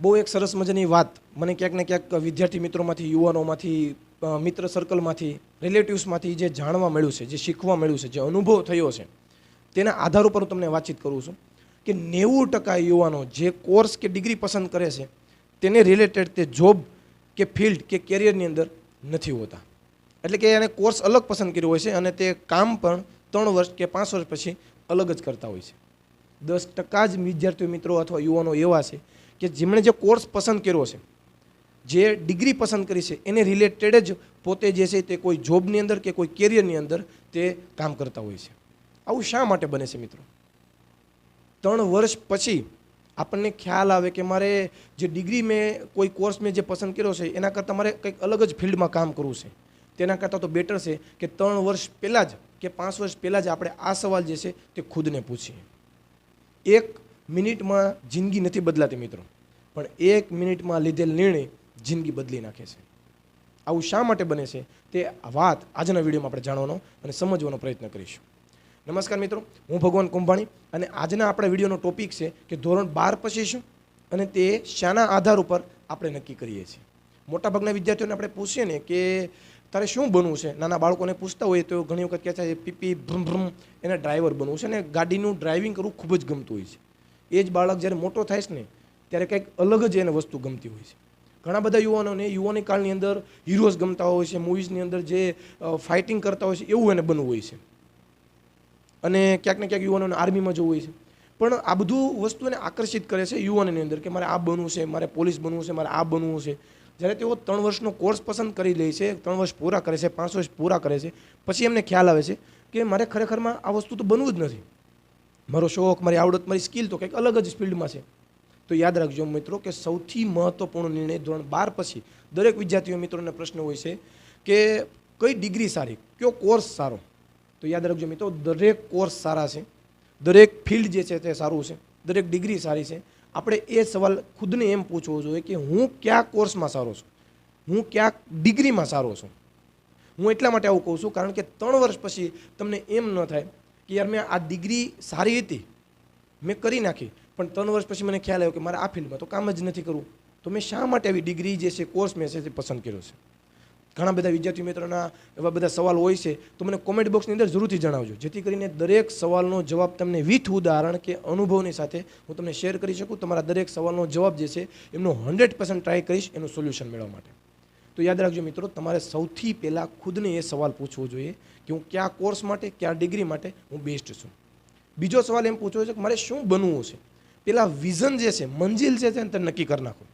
બહુ એક સરસ મજાની વાત મને ક્યાંક ને ક્યાંક વિદ્યાર્થી મિત્રોમાંથી, યુવાનોમાંથી મિત્ર સર્કલમાંથી રિલેટિવ્સમાંથી જે જાણવા મળ્યું છે, જે શીખવા મળ્યું છે, જે અનુભવ થયો છે, તેના આધાર ઉપર હું તમને વાતચીત કરું છું કે નેવું ટકા યુવાનો જે કોર્સ કે ડિગ્રી પસંદ કરે છે, તેને રિલેટેડ તે જોબ કે ફિલ્ડ કે કેરિયરની અંદર નથી હોતા. એટલે કે એને કોર્સ અલગ પસંદ કર્યો હોય છે અને તે કામ પણ ત્રણ વર્ષ કે પાંચ વર્ષ પછી અલગ જ કરતા હોય છે. દસ ટકા જ વિદ્યાર્થીઓ મિત્રો અથવા યુવાનો એવા છે કે જેમણે જે કોર્સ પસંદ કર્યો છે, જે ડિગ્રી પસંદ કરી છે, એને રિલેટેડ જ પોતે જે છે તે કોઈ જોબની અંદર કે કોઈ કેરિયરની અંદર તે કામ કરતા હોય છે. આવું શા માટે બને છે મિત્રો? ત્રણ વર્ષ પછી આપણને ખ્યાલ આવે કે મારે જે ડિગ્રી મેં, કોઈ કોર્સ મેં જે પસંદ કર્યો છે, એના કરતાં મારે કંઈક અલગ જ ફિલ્ડમાં કામ કરવું છે. તેના કરતાં તો બેટર છે કે ત્રણ વર્ષ પહેલાં જ કે પાંચ વર્ષ પહેલાં જ આપણે આ સવાલ જે છે તે ખુદને પૂછીએ. એક મિનિટમાં જિંદગી નથી બદલાતી મિત્રો. પણ એક મિનિટમાં લીધેલ નિર્ણય જિંદગી બદલી નાખે છે. આવું શા માટે બને છે? તે વાત આજના વિડીયોમાં આપણે જાણવાનો અને સમજવાનો પ્રયત્ન કરીશું. નમસ્કાર મિત્રો, હું ભગવાન કુંભાણી અને આજના આપણા વિડીયોનો ટોપિક છે કે ધોરણ બાર પછી શું અને તે શાના આધાર ઉપર આપણે નક્કી કરીએ છીએ. મોટાભાગના વિદ્યાર્થીઓને આપણે પૂછીએ ને કે તારે શું બનવું છે? નાના બાળકોને પૂછતા હોય તો ઘણી વખત કહે છે, પીપી ભ્રમ ભ્રમ એને ડ્રાઈવર બનવું છે અને ગાડીનું ડ્રાઇવિંગ કરવું ખૂબ જ ગમતું હોય છે. એ જ બાળક જ્યારે મોટો થાય છે ને, ત્યારે કંઈક અલગ જ એને વસ્તુ ગમતી હોય છે. ઘણા બધા યુવાનોને, યુવાની કાળની અંદર હીરોઝ ગમતા હોય છે મૂવીઝની અંદર જે ફાઇટિંગ કરતા હોય છે, એવું એને બનવું હોય છે. અને ક્યાંક ને ક્યાંક યુવાનોને આર્મીમાં જવું હોય છે. પણ આ બધું વસ્તુ એને આકર્ષિત કરે છે યુવાનોની અંદર કે મારે આ બનવું છે, મારે પોલીસ બનવું છે, મારે આ બનવું છે. જ્યારે તેઓ ત્રણ વર્ષનો કોર્સ પસંદ કરી લે છે, ત્રણ વર્ષ પૂરા કરે છે, પાંચ વર્ષ પૂરા કરે છે, પછી એમને ખ્યાલ આવે છે કે મારે ખરેખરમાં આ વસ્તુ તો બનવું જ નથી. મારો શોખ, મારી આવડત, મારી સ્કિલ તો કંઈક અલગ જ ફિલ્ડમાં છે. તો યાદ રાખજો મિત્રો કે સૌથી મહત્વપૂર્ણ નિર્ણય ધોરણ બાર પછી દરેક વિદ્યાર્થીઓ મિત્રોને પ્રશ્ન હોય છે કે કઈ ડિગ્રી સારી, કયો કોર્સ સારો? તો યાદ રાખજો મિત્રો, દરેક કોર્સ સારા છે. દરેક ફિલ્ડ જે છે તે સારું છે. દરેક ડિગ્રી સારી છે. આપણે એ સવાલ ખુદને એમ પૂછવો જોઈએ કે હું કયા કોર્સમાં સારો છું? હું કયા ડિગ્રીમાં સારો છું? હું એટલા માટે આવું કહું છું કારણ કે ત્રણ વર્ષ પછી તમને એમ ન થાય કે યાર મેં આ ડિગ્રી સારી હતી, મેં કરી નાખી. પણ ત્રણ વર્ષ પછી મને ખ્યાલ આવ્યો કે મારે આ ફિલ્ડમાં તો કામ જ નથી કરવું. તો મેં શા માટે આવી ડિગ્રી જે છે, કોર્સ મેં છે તે પસંદ કર્યો છે? ઘણા બધા વિદ્યાર્થી મિત્રોના એવા બધા સવાલ હોય છે, તો મને કોમેન્ટ બોક્સની અંદર જરૂરથી જણાવજો. જેથી કરીને દરેક સવાલનો જવાબ તમને વિથ ઉદાહરણ કે અનુભવની સાથે હું તમને શેર કરી શકું. તમારા દરેક સવાલનો જવાબ જે છે, એમનો હંડ્રેડ પર્સન્ટ ટ્રાય કરીશ એનું સોલ્યુશન મેળવવા માટે. તો યાદ રાખજો મિત્રો, તમારે સૌથી પહેલાં ખુદને એ સવાલ પૂછવો જોઈએ કે હું કયા કોર્સ માટે, કયા ડિગ્રી માટે હું બેસ્ટ છું. બીજો સવાલ એમ પૂછવો છે કે મારે શું બનવું છે? પેલા વિઝન જે છે, મંજિલ જે છે ને તે નક્કી કરી નાખો.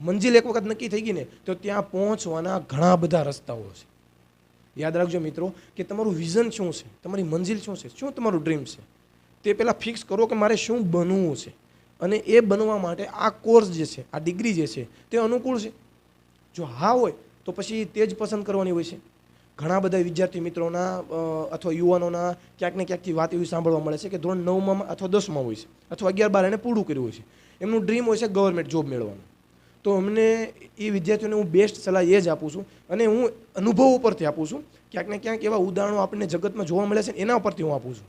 મંજિલ એક વખત નક્કી થઈ ગઈ ને, તો ત્યાં પહોંચવાના ઘણા બધા રસ્તાઓ છે. યાદ રાખજો મિત્રો કે તમારું વિઝન શું છે? તમારી મંજિલ શું છે? શું તમારું ડ્રીમ છે? તે પહેલાં ફિક્સ કરો કે મારે શું બનવું છે? અને એ બનવા માટે આ કોર્સ જે છે, આ ડિગ્રી જે છે, તે અનુકૂળ છે? જો હા હોય તો પછી તે જ પસંદ કરવાની હોય છે. ઘણા બધા વિદ્યાર્થી મિત્રોના અથવા યુવાનોના ક્યાંક ને ક્યાંકથી વાત એવી સાંભળવા મળે છે કે ધોરણ નવમાં અથવા દસમાં હોય છે, અથવા અગિયાર બાર એને પૂરું કર્યું હોય છે. એમનું ડ્રીમ હોય છે ગવર્મેન્ટ જોબ મેળવવાનું. તો અમને એ વિદ્યાર્થીઓને હું બેસ્ટ સલાહ એ જ આપું છું અને હું અનુભવ ઉપરથી આપું છું, ક્યાંક ને ક્યાંક એવા ઉદાહરણો આપણને જગતમાં જોવા મળે છે એના ઉપરથી હું આપું છું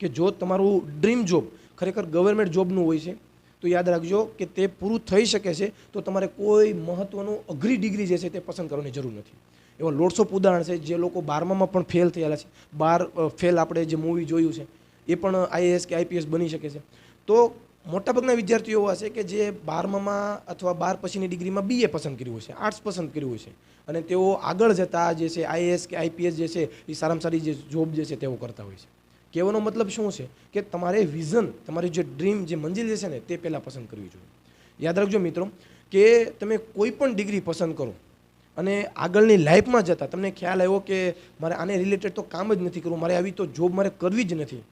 કે જો તમારું ડ્રીમ જોબ ખરેખર ગવર્મેન્ટ જોબનું હોય છે તો યાદ રાખજો કે તે પૂરું થઈ શકે છે, તો તમારે કોઈ મહત્ત્વનું અઘરી ડિગ્રી જે છે તે પસંદ કરવાની જરૂર નથી. એવા લોડસોપ ઉદાહરણ છે, જે લોકો બારમામાં પણ ફેલ થયેલા છે. બાર ફેલ આપણે જે મૂવી જોયું છે, એ પણ આઈએએસ કે આઈપીએસ બની શકે છે. તો મોટાભાગના વિદ્યાર્થીઓ એવા છે કે જે બારમામાં અથવા બાર પછીની ડિગ્રીમાં બીએ પસંદ કર્યું છે આર્ટ્સ પસંદ કર્યું હોય છે. અને તેઓ આગળ જતા જે છે, આઈએએસ કે આઈપીએસ જે છે, એ સારામાં સારી જે જોબ જે છે તેઓ કરતા હોય છે. કહેવાનો મતલબ શું છે કે તમારે વિઝન, તમારી જે ડ્રીમ, જે મંજિલ જે છે ને, તે પહેલાં પસંદ કરવી જોઈએ. યાદ રાખજો મિત્રો કે તમે કોઈ પણ ડિગ્રી પસંદ કરો અને આગળની લાઈફમાં જતાં તમને ખ્યાલ આવ્યો કે મારે આને રિલેટેડ તો કામ જ નથી કરવું, મારે આવી તો જોબ મારે કરવી જ નથી.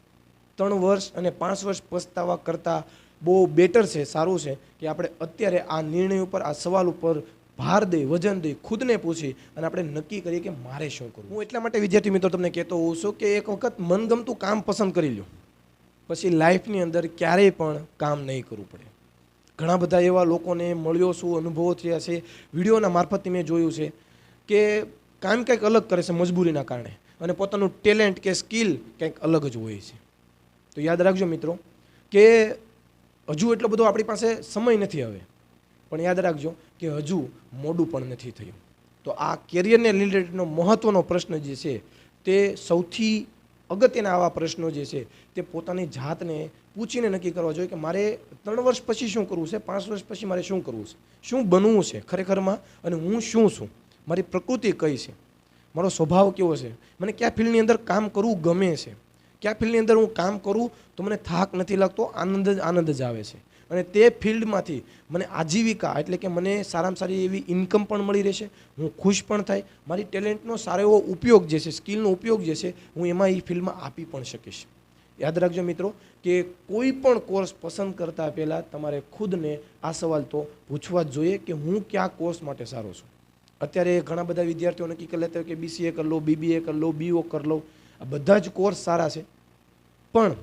ત્રણ વર્ષ અને પાંચ વર્ષ પસ્તાવા કરતાં બહુ બેટર છે, સારું છે કે આપણે અત્યારે આ નિર્ણય ઉપર, આ સવાલ ઉપર ભાર દઈ વજન દઈ ખુદને પૂછી અને આપણે નક્કી કરીએ કે મારે શું કરવું. હું એટલા માટે વિદ્યાર્થી મિત્રો તમને કહેતો હોઉં છું કે એક વખત મનગમતું કામ પસંદ કરી લો પછી લાઈફની અંદર ક્યારેય પણ કામ નહીં કરવું પડે. ઘણા બધા એવા લોકોને મળ્યો છું, અનુભવો થયા છે, વિડીયોના મારફતથી મેં જોયું છે કે કામ કંઈક અલગ કરે છે મજબૂરીના કારણે અને પોતાનું ટેલેન્ટ કે સ્કિલ કંઈક અલગ જ હોય છે. તો યાદ રાખજો મિત્રો કે હજુ એટલો બધો આપણી પાસે સમય નથી હવે. પણ યાદ રાખજો કે હજુ મોડું પણ નથી થયું. તો આ કેરિયરને રિલેટેડનો મહત્ત્વનો પ્રશ્ન જે છે, તે સૌથી અગત્યના આવા પ્રશ્નો જે છે, તે પોતાની જાતને પૂછીને નક્કી કરવા જોઈએ કે મારે ત્રણ વર્ષ પછી શું કરવું છે, પાંચ વર્ષ પછી મારે શું કરવું છે? શું બનવું છે ખરેખરમાં અને હું શું છું? મારી પ્રકૃતિ કઈ છે? મારો સ્વભાવ કેવો છે? મને કયા ફિલ્ડની અંદર કામ કરવું ગમે છે? કયા ફિલ્ડની અંદર હું કામ કરું તો મને થાક નથી લાગતો, આનંદ જ આનંદ જ આવે છે. અને તે ફિલ્ડમાંથી મને આજીવિકા એટલે કે મને સારામાં સારી એવી ઇન્કમ પણ મળી રહેશે, હું ખુશ પણ થાય, મારી ટેલેન્ટનો સારો એવો ઉપયોગ જે છે સ્કિલનો ઉપયોગ જે છે, હું એમાં એ ફિલ્ડમાં આપી પણ શકીશ. યાદ રાખજો મિત્રો કે કોઈ પણ કોર્સ પસંદ કરતા પહેલાં તમારે ખુદને આ સવાલ તો પૂછવા જ જોઈએ કે હું કયા કોર્સ માટે સારો છું. અત્યારે ઘણા બધા વિદ્યાર્થીઓ નક્કી કરી લેતા કે બીસીએ કરી લો બીબીએ કરી લો બીઓ કરી લો, આ બધા જ કોર્સ સારા છે. પણ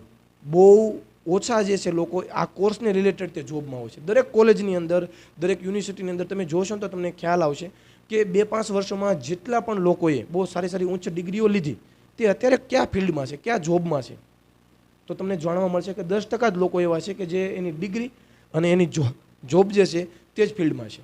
બહુ ઓછા જે છે લોકો આ કોર્સને રિલેટેડ તે જોબમાં હોય છે. દરેક કોલેજની અંદર, દરેક યુનિવર્સિટીની અંદર તમે જોશો તો તમને ખ્યાલ આવશે કે બે પાંચ વર્ષોમાં જેટલા પણ લોકોએ બહુ સારી સારી ઉચ્ચ ડિગ્રીઓ લીધી, તે અત્યારે કયા ફિલ્ડમાં છે, કયા જોબમાં છે? તો તમને જાણવા મળશે કે દસ ટકા જ લોકો એવા છે કે જે એની ડિગ્રી અને એની જોબ જે છે તે જ ફિલ્ડમાં છે.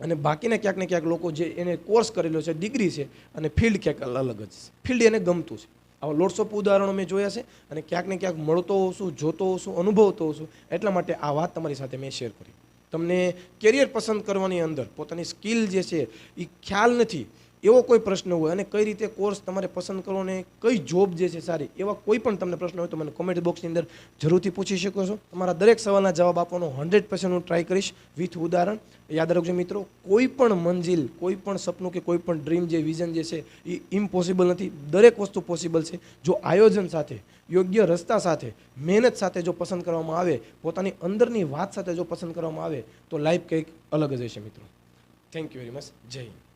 અને બાકીના ક્યાંક ને ક્યાંક લોકો જે એને કોર્સ કરેલો છે, ડિગ્રી છે અને ફિલ્ડ ક્યાંક અલગ જ છે. ફિલ્ડ એને ગમતું છે. આવા લોટ્સ ઉદાહરણો મેં જોયા છે અને ક્યાંક ને ક્યાંક મળતો હોઉં જોતો હોઉં અનુભવતો હોઉં એટલા માટે આ વાત તમારી સાથે મેં શેર કરી. તમને કેરિયર પસંદ કરવાની અંદર પોતાની સ્કિલ જે છે એ ખ્યાલ નથી એવો કોઈ પ્રશ્ન હોય અને કઈ રીતે કોર્સ તમારે પસંદ કરવો ને કઈ જોબ જે છે સારી, એવા કોઈ પણ તમને પ્રશ્ન હોય તો મને કોમેન્ટ બોક્સની અંદર જરૂરથી પૂછી શકો છો. તમારા દરેક સવાલના જવાબ આપવાનો હંડ્રેડ પર્સન્ટ હું ટ્રાય કરીશ વિથ ઉદાહરણ. યાદ રાખજો મિત્રો, કોઈ પણ મંજિલ, કોઈ પણ સપનું કે કોઈ પણ ડ્રીમ જે વિઝન જે છે એ ઇમ્પોસિબલ નથી. દરેક વસ્તુ પોસિબલ છે. જો આયોજન સાથે, યોગ્ય રસ્તા સાથે, મહેનત સાથે જો પસંદ કરવામાં આવે, પોતાની અંદરની વાત સાથે જો પસંદ કરવામાં આવે, તો લાઈફ કંઈક અલગ જ હશે મિત્રો. થેન્ક યુ વેરી મચ જય હિન્દ.